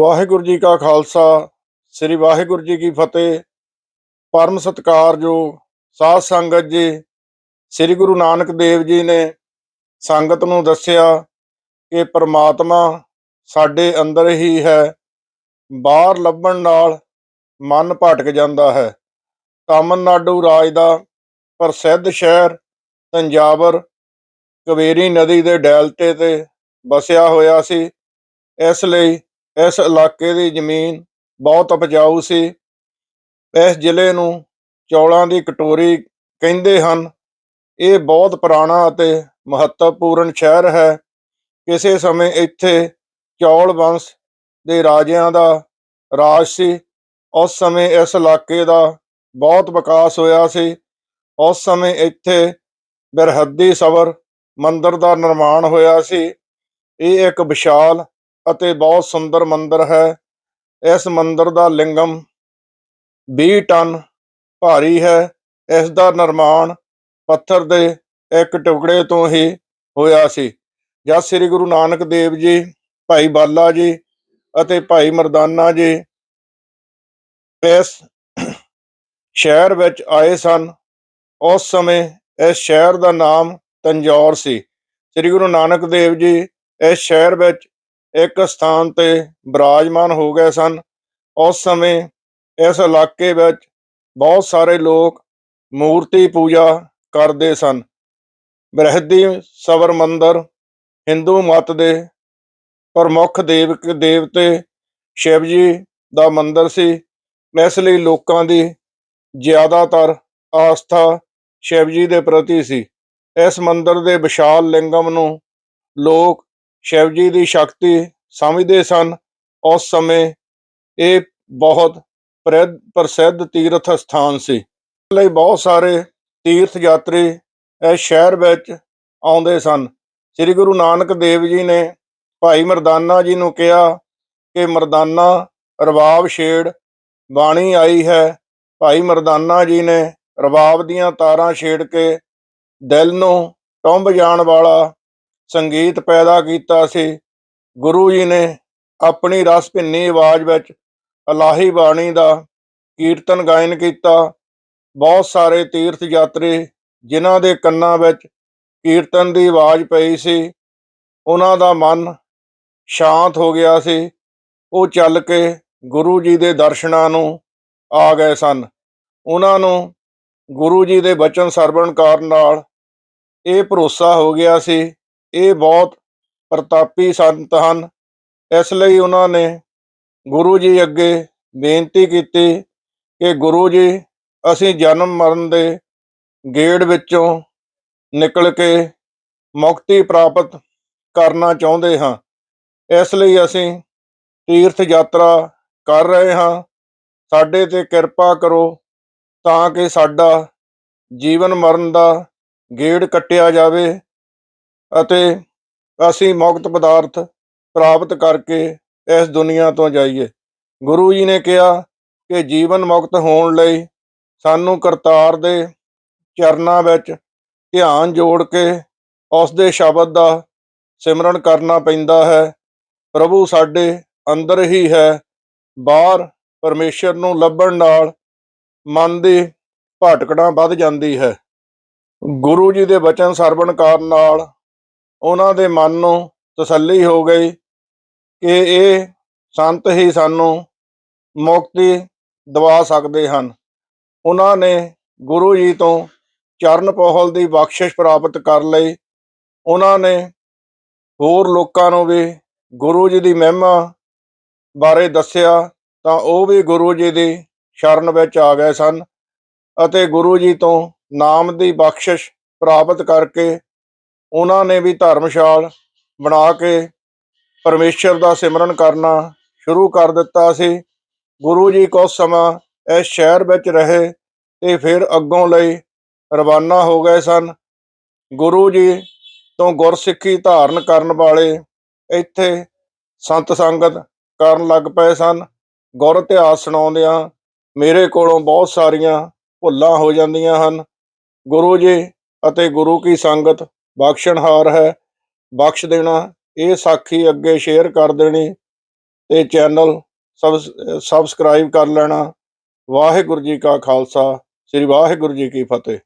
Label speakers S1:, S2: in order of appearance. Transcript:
S1: ਵਾਹਿਗੁਰੂ ਜੀ ਕਾ ਖਾਲਸਾ, ਸ੍ਰੀ ਵਾਹਿਗੁਰੂ ਜੀ ਕੀ ਫਤਿਹ। ਪਰਮ ਸਤਿਕਾਰਯੋਗ ਸਾਧ ਸੰਗਤ ਜੀ, ਸ੍ਰੀ ਗੁਰੂ ਨਾਨਕ ਦੇਵ ਜੀ ਨੇ ਸੰਗਤ ਨੂੰ ਦੱਸਿਆ ਕਿ ਪ੍ਰਮਾਤਮਾ ਸਾਡੇ ਅੰਦਰ ਹੀ ਹੈ, ਬਾਹਰ ਲੱਭਣ ਨਾਲ ਮਨ ਭਟਕ ਜਾਂਦਾ ਹੈ। ਤਾਮਿਲਨਾਡੂ ਰਾਜ ਦਾ ਪ੍ਰਸਿੱਧ ਸ਼ਹਿਰ ਤੰਜਾਵਰ ਕਵੇਰੀ ਨਦੀ ਦੇ ਡੈਲਟੇ ਤੇ ਵਸਿਆ ਹੋਇਆ ਸੀ। ਇਸ ਲਈ ਇਸ ਇਲਾਕੇ ਦੀ ਜ਼ਮੀਨ ਬਹੁਤ ਉਪਜਾਊ ਸੀ। ਇਸ ਜ਼ਿਲ੍ਹੇ ਨੂੰ ਚੌਲਾਂ ਦੀ ਕਟੋਰੀ ਕਹਿੰਦੇ ਹਨ। ਇਹ ਬਹੁਤ ਪੁਰਾਣਾ ਅਤੇ ਮਹੱਤਵਪੂਰਨ ਸ਼ਹਿਰ ਹੈ। ਕਿਸੇ ਸਮੇਂ ਇੱਥੇ ਚੌਲ ਵੰਸ਼ ਦੇ ਰਾਜਿਆਂ ਦਾ ਰਾਜ ਸੀ। ਉਸ ਸਮੇਂ ਇਸ ਇਲਾਕੇ ਦਾ ਬਹੁਤ ਵਿਕਾਸ ਹੋਇਆ ਸੀ। ਉਸ ਸਮੇਂ ਇੱਥੇ ਬਿਰਹੱਦੀ ਸਵਰ ਮੰਦਰ ਦਾ ਨਿਰਮਾਣ ਹੋਇਆ ਸੀ। ਇਹ ਇੱਕ ਵਿਸ਼ਾਲ ਅਤੇ ਬਹੁਤ ਸੁੰਦਰ ਮੰਦਿਰ ਹੈ। ਇਸ ਮੰਦਿਰ ਦਾ ਲਿੰਗਮ 20 ਟਨ ਭਾਰੀ ਹੈ। ਇਸ ਦਾ ਨਿਰਮਾਣ ਪੱਥਰ ਦੇ ਇੱਕ ਟੁਕੜੇ ਤੋਂ ਹੀ ਹੋਇਆ ਸੀ। ਜਦ ਸ੍ਰੀ ਗੁਰੂ ਨਾਨਕ ਦੇਵ ਜੀ, ਭਾਈ ਬਾਲਾ ਜੀ ਅਤੇ ਭਾਈ ਮਰਦਾਨਾ ਜੀ ਇਸ ਸ਼ਹਿਰ ਵਿੱਚ ਆਏ ਸਨ, ਉਸ ਸਮੇਂ ਇਸ ਸ਼ਹਿਰ ਦਾ ਨਾਮ ਤੰਜੌਰ ਸੀ। ਸ੍ਰੀ ਗੁਰੂ ਨਾਨਕ ਦੇਵ ਜੀ ਇਸ ਸ਼ਹਿਰ ਵਿੱਚ ਇੱਕ ਸਥਾਨ ਤੇ ਬਿਰਾਜਮਾਨ ਹੋ ਗਏ ਸਨ। ਉਸ ਸਮੇਂ ਇਸ ਇਲਾਕੇ ਵਿੱਚ ਬਹੁਤ ਸਾਰੇ ਲੋਕ ਮੂਰਤੀ ਪੂਜਾ ਕਰਦੇ ਸਨ। ਬ੍ਰਹਦੀ ਸਵਰ ਮੰਦਰ ਹਿੰਦੂ ਮਤ ਦੇ ਪ੍ਰਮੁੱਖ ਦੇਵਕ ਦੇਵਤੇ ਸ਼ਿਵ ਜੀ ਦਾ ਮੰਦਰ ਸੀ। ਇਸ ਲਈ ਲੋਕਾਂ ਦੀ ਜ਼ਿਆਦਾਤਰ ਆਸਥਾ ਸ਼ਿਵ ਜੀ ਦੇ ਪ੍ਰਤੀ ਸੀ। ਇਸ ਮੰਦਰ ਦੇ ਵਿਸ਼ਾਲ ਲਿੰਗਮ ਨੂੰ ਲੋਕ ਸ਼ਿਵ ਜੀ ਦੀ ਸ਼ਕਤੀ ਸਮਝਦੇ ਸਨ। ਉਸ ਸਮੇਂ ਇਹ ਬਹੁਤ ਪ੍ਰਸਿੱਧ ਪ੍ਰਸਿੱਧ ਤੀਰਥ ਸਥਾਨ ਸੀ। ਇਸ ਲਈ ਬਹੁਤ ਸਾਰੇ ਤੀਰਥ ਯਾਤਰੀ ਇਸ ਸ਼ਹਿਰ ਵਿੱਚ ਆਉਂਦੇ ਸਨ। ਸ੍ਰੀ ਗੁਰੂ ਨਾਨਕ ਦੇਵ ਜੀ ਨੇ ਭਾਈ ਮਰਦਾਨਾ ਜੀ ਨੂੰ ਕਿਹਾ ਕਿ ਮਰਦਾਨਾ ਰਬਾਬ ਛੇੜ, ਬਾਣੀ ਆਈ ਹੈ। ਭਾਈ ਮਰਦਾਨਾ ਜੀ ਨੇ ਰਬਾਬ ਦੀਆਂ ਤਾਰਾਂ ਛੇੜ ਕੇ ਦਿਲ ਨੂੰ ਟੁੰਬ ਜਾਣ ਵਾਲਾ ਸੰਗੀਤ ਪੈਦਾ ਕੀਤਾ ਸੀ। ਗੁਰੂ ਜੀ ਨੇ ਆਪਣੀ ਰਸ ਭਿੰਨੀ ਆਵਾਜ਼ ਵਿੱਚ ਅਲਾਹੀ ਬਾਣੀ ਦਾ ਕੀਰਤਨ ਗਾਇਨ ਕੀਤਾ। ਬਹੁਤ ਸਾਰੇ ਤੀਰਥ ਯਾਤਰੀ ਜਿਨ੍ਹਾਂ ਦੇ ਕੰਨਾਂ ਵਿੱਚ ਕੀਰਤਨ ਦੀ ਆਵਾਜ਼ ਪਈ ਸੀ, ਉਹਨਾਂ ਦਾ ਮਨ ਸ਼ਾਂਤ ਹੋ ਗਿਆ ਸੀ। ਉਹ ਚੱਲ ਕੇ ਗੁਰੂ ਜੀ ਦੇ ਦਰਸ਼ਨਾਂ ਨੂੰ ਆ ਗਏ ਸਨ। ਉਹਨਾਂ ਨੂੰ ਗੁਰੂ ਜੀ ਦੇ ਬਚਨ ਸਰਵਣ ਕਰਨ ਨਾਲ ਇਹ ਭਰੋਸਾ ਹੋ ਗਿਆ ਸੀ ਇਹ ਬਹੁਤ ਪ੍ਰਤਾਪੀ ਸੰਤ ਹਨ। ਇਸ ਲਈ ਉਹਨਾਂ ਨੇ ਗੁਰੂ ਜੀ ਅੱਗੇ ਬੇਨਤੀ ਕੀਤੀ ਕਿ ਗੁਰੂ ਜੀ, ਅਸੀਂ ਜਨਮ ਮਰਨ ਦੇ ਗੇੜ ਵਿੱਚੋਂ ਨਿਕਲ ਕੇ ਮੁਕਤੀ ਪ੍ਰਾਪਤ ਕਰਨਾ ਚਾਹੁੰਦੇ ਹਾਂ। ਇਸ ਲਈ ਅਸੀਂ ਤੀਰਥ ਯਾਤਰਾ ਕਰ ਰਹੇ ਹਾਂ। ਸਾਡੇ ਤੇ ਕਿਰਪਾ ਕਰੋ ਤਾਂ ਕਿ ਸਾਡਾ ਜੀਵਨ ਮਰਨ ਦਾ ਗੇੜ ਕੱਟਿਆ ਜਾਵੇ। ਅਤੇ ਅਸੀਂ ਮੁਕਤ ਪਦਾਰਥ ਪ੍ਰਾਪਤ ਕਰਕੇ ਇਸ ਦੁਨੀਆ ਤੋਂ ਜਾਈਏ। ਗੁਰੂ ਜੀ ਨੇ ਕਿਹਾ ਕਿ ਜੀਵਨ ਮੁਕਤ ਹੋਣ ਲਈ ਸਾਨੂੰ ਕਰਤਾਰ ਦੇ ਚਰਨਾਂ ਵਿੱਚ ਧਿਆਨ ਜੋੜ ਕੇ ਉਸ ਦੇ ਸ਼ਬਦ ਦਾ ਸਿਮਰਨ ਕਰਨਾ ਪੈਂਦਾ ਹੈ। ਪ੍ਰਭੂ ਸਾਡੇ ਅੰਦਰ ਹੀ ਹੈ। ਬਾਹਰ ਪਰਮੇਸ਼ਰ ਨੂੰ ਲੱਭਣ ਨਾਲ ਮਨ ਦੀ ਭਟਕਣਾ ਵੱਧ ਜਾਂਦੀ ਹੈ। ਗੁਰੂ ਜੀ ਦੇ ਬਚਨ ਸਰਵਣ ਕਰਨ ਨਾਲ ਉਹਨਾਂ ਦੇ ਮਨ ਨੂੰ ਤਸੱਲੀ ਹੋ ਗਈ ਕਿ ਇਹ ਸੰਤ ਹੀ ਸਾਨੂੰ ਮੁਕਤੀ ਦਿਵਾ ਸਕਦੇ ਹਨ। ਉਹਨਾਂ ਨੇ ਗੁਰੂ ਜੀ ਤੋਂ ਚਰਨ ਪੋਹਲ ਦੀ ਬਖਸ਼ਿਸ਼ ਪ੍ਰਾਪਤ ਕਰ ਲਈ। ਉਹਨਾਂ ਨੇ ਹੋਰ ਲੋਕਾਂ ਨੂੰ ਵੀ ਗੁਰੂ ਜੀ ਦੀ ਮਹਿਮਾ ਬਾਰੇ ਦੱਸਿਆ ਤਾਂ ਉਹ ਵੀ ਗੁਰੂ ਜੀ ਦੀ ਸ਼ਰਨ ਵਿੱਚ ਆ ਗਏ ਸਨ ਅਤੇ ਗੁਰੂ ਜੀ ਤੋਂ ਨਾਮ ਦੀ ਬਖਸ਼ਿਸ਼ ਪ੍ਰਾਪਤ ਕਰਕੇ ਉਹਨਾਂ ਨੇ ਵੀ ਧਰਮਸ਼ਾਲ ਬਣਾ ਕੇ ਪਰਮੇਸ਼ਰ ਦਾ ਸਿਮਰਨ ਕਰਨਾ ਸ਼ੁਰੂ ਕਰ ਦਿੱਤਾ ਸੀ। ਗੁਰੂ ਜੀ ਕੁਝ ਸਮਾਂ ਇਸ ਸ਼ਹਿਰ ਵਿੱਚ ਰਹੇ ਤੇ ਫਿਰ ਅੱਗੋਂ ਲਈ ਰਵਾਨਾ ਹੋ ਗਏ ਸਨ। ਗੁਰੂ ਜੀ ਤੋਂ ਗੁਰਸਿੱਖੀ ਧਾਰਨ ਕਰਨ ਵਾਲੇ ਇੱਥੇ ਸੰਤ ਸੰਗਤ ਕਰਨ ਲੱਗ ਪਏ ਸਨ। ਗੁਰ ਇਤਿਹਾਸ ਸੁਣਾਉਂਦਿਆਂ ਮੇਰੇ ਕੋਲੋਂ ਬਹੁਤ ਸਾਰੀਆਂ ਭੁੱਲਾਂ ਹੋ ਜਾਂਦੀਆਂ ਹਨ। ਗੁਰੂ ਜੀ ਅਤੇ ਗੁਰੂ ਕੀ ਸੰਗਤ ਬਖਸ਼ਣਹਾਰ ਹੈ, ਬਖਸ਼ ਦੇਣਾ, ਇਹ ਸਾਖੀ ਅੱਗੇ ਸ਼ੇਅਰ ਕਰ ਦੇਣੀ ਤੇ ਚੈਨਲ ਸਬਸਕ੍ਰਾਈਬ ਕਰ ਲੈਣਾ। ਵਾਹਿਗੁਰੂ ਜੀ ਕਾ ਖਾਲਸਾ, ਸ੍ਰੀ ਵਾਹਿਗੁਰੂ ਜੀ ਕੀ ਫਤਿਹ।